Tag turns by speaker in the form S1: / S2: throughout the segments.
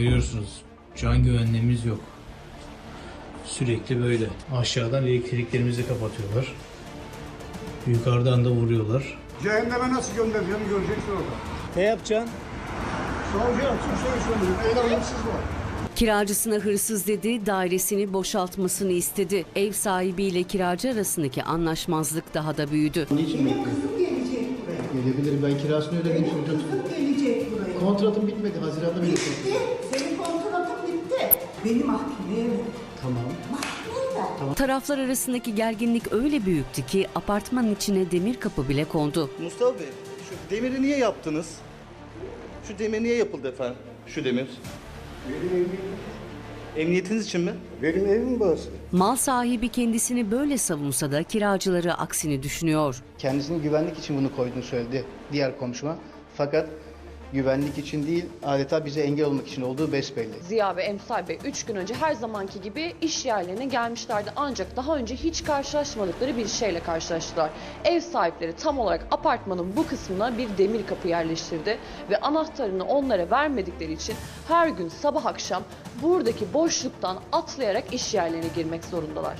S1: Görüyorsunuz can güvenliğimiz yok. Sürekli böyle. Aşağıdan elektriklerimizi kapatıyorlar. Yukarıdan da vuruyorlar.
S2: Cehenneme nasıl göndereceğimi göreceksin orada.
S1: Ne yapacaksın?
S2: Şey söylüyorum. Eğer hırsız var.
S3: Kiracısına hırsız dedi, dairesini boşaltmasını istedi. Ev sahibiyle kiracı arasındaki anlaşmazlık daha da büyüdü.
S4: Niçin bekliyorsun?
S5: Kızım gelecek buraya.
S4: Gelebilir ben kirasını ödedim şimdi.
S5: Kızım gelecek buraya.
S4: Kontratım bitmedi. Haziran'da
S5: Bitti.
S4: bitecek.
S5: Senin kontratın bitti. Beni mahkemeye ver.
S4: Tamam.
S5: Ver.
S3: Taraflar arasındaki gerginlik öyle büyüktü ki apartmanın içine demir kapı bile kondu.
S6: Mustafa Bey, şu demiri niye yaptınız? Şu demir niye yapıldı efendim? Şu demir.
S2: Benim evim,
S6: Emniyetiniz için mi?
S2: benim evim burası.
S3: Mal sahibi kendisini böyle savunsa da kiracıları aksini düşünüyor.
S4: Kendisinin güvenlik için bunu koyduğunu söyledi diğer komşuma. Fakat güvenlik için değil, adeta bize engel olmak için olduğu besbelli.
S7: Ziya ve Emsal Bey 3 gün önce her zamanki gibi iş yerlerine gelmişlerdi. Ancak daha önce hiç karşılaşmadıkları bir şeyle karşılaştılar. Ev sahipleri tam olarak apartmanın bu kısmına bir demir kapı yerleştirdi ve anahtarını onlara vermedikleri için her gün sabah akşam buradaki boşluktan atlayarak iş yerlerine girmek zorundalar.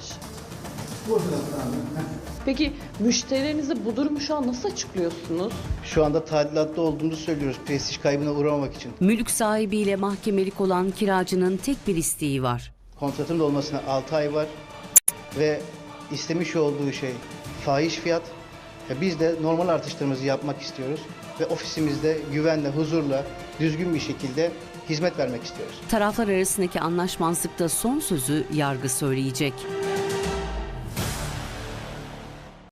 S7: Peki müşterilerinize bu durumu şu an nasıl açıklıyorsunuz?
S4: Şu anda tadilatta olduğumuzu söylüyoruz prestij kaybına uğramamak için.
S3: Mülk sahibiyle mahkemelik olan kiracının tek bir isteği var.
S4: Kontratın dolmasına 6 ay var ve istemiş olduğu şey fahiş fiyat. Ve biz de normal artışlarımızı yapmak istiyoruz ve ofisimizde güvenle, huzurla, düzgün bir şekilde hizmet vermek istiyoruz.
S3: Taraflar arasındaki anlaşmazlıkta son sözü yargı söyleyecek.